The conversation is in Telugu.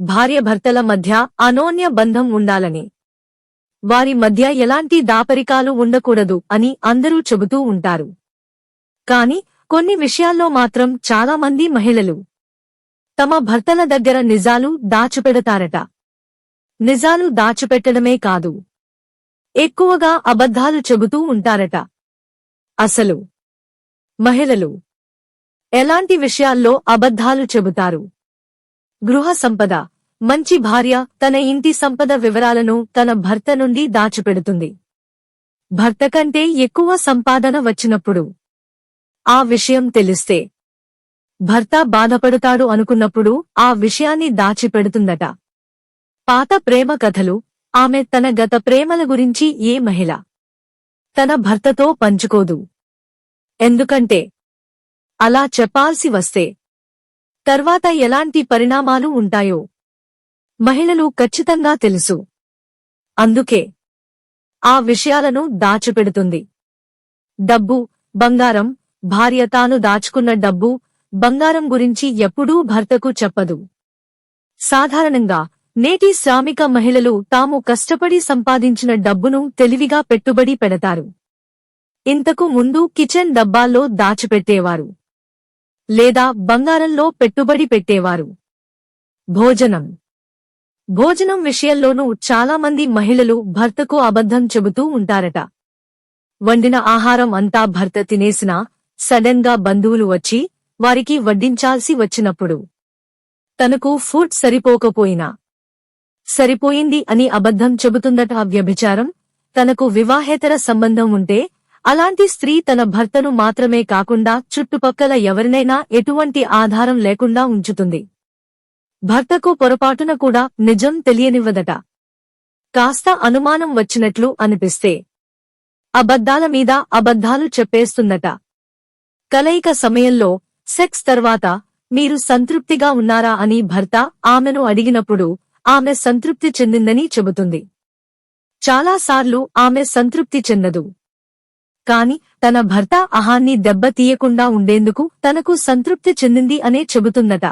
భార్యభర్తల మధ్య అనోన్య బంధం ఉండాలని. వారి మధ్య ఎలాంటి దాపరికాలు ఉండకూడదు అని అందరూ చెబుతూ ఉంటారు. కాని కొన్ని విషయాల్లో మాత్రం చాలా మంది మహిళలు తమ భర్తల దగ్గర నిజాలు దాచిపెడతారట. నిజాలు దాచిపెట్టడమే కాదు. ఎక్కువగా అబద్ధాలు చెబుతూ ఉంటారట. అసలు మహిళలు ఎలాంటి విషయాల్లో అబద్ధాలు చెబుతారు? గృహ సంపద. మంచి భార్య తన ఇంటి సంపద వివరాలను తన భర్త నుండి దాచిపెడుతుంది. భర్త కంటే ఎక్కువ సంపాదన వచ్చినప్పుడు. ఆ విషయం తెలిస్తే. భర్త బాధపడతాడు అనుకున్నప్పుడు ఆ విషయాన్ని దాచిపెడుతుందట. పాత ప్రేమ కథలు. ఆమె తన గత ప్రేమల గురించి ఏ మహిళ. తన భర్తతో పంచుకోదు. ఎందుకంటే. అలా చెప్పాల్సి వస్తే. తర్వాత ఎలాంటి పరిణామాలు ఉంటాయో మహిళలు ఖచ్చితంగా తెలుసు. అందుకే ఆ విషయాలను దాచిపెడుతుంది. డబ్బు బంగారం భార్య తాను దాచుకున్న డబ్బు బంగారం గురించి ఎప్పుడూ భర్తకు చెప్పదు. సాధారణంగా నేటి శ్రామిక మహిళలు తాము కష్టపడి సంపాదించిన డబ్బును తెలివిగా పెట్టుబడి పెడతారు. ఇంతకు ముందు కిచెన్ డబ్బాల్లో దాచిపెట్టేవారు. లేదా బంగారంలో పెట్టుబడి పెట్టేవారు. భోజనం. భోజనం విషయంలోనూ చాలా మంది మహిళలు భర్తకు అబద్ధం చెబుతూ ఉంటారట. వండిన ఆహారం అంతా భర్త తినేసినా సడన్గా బంధువులు వచ్చి వారికి వడ్డించాల్సి వచ్చినప్పుడు తనకు ఫుడ్ సరిపోకపోయినా సరిపోయింది అని అబద్ధం చెబుతుందట వ్యభిచారం తనకు వివాహేతర సంబంధం ఉంటే అలాంటి స్త్రీ తన భర్తను మాత్రమే కాకుండా చుట్టుపక్కల ఎవరినైనా ఎటువంటి ఆధారం లేకుండా ఉంచుతుంది. భర్తకు పొరపాటున కూడా నిజం తెలియనివ్వదట. కాస్త అనుమానం వచ్చినట్లు అనిపిస్తే. అబద్ధాల మీద అబద్ధాలు చెప్పేస్తుందట. కలయిక సమయంలో సెక్స్ తర్వాత మీరు సంతృప్తిగా ఉన్నారా అని భర్త ఆమెను అడిగినప్పుడు ఆమె సంతృప్తి చెందిందని చెబుతుంది. చాలాసార్లు ఆమె సంతృప్తి చెందదు. కాని తన భర్త అహాన్ని దెబ్బతీయకుండా ఉండేందుకు తనకు సంతృప్తి చెందింది అనే చెబుతుందట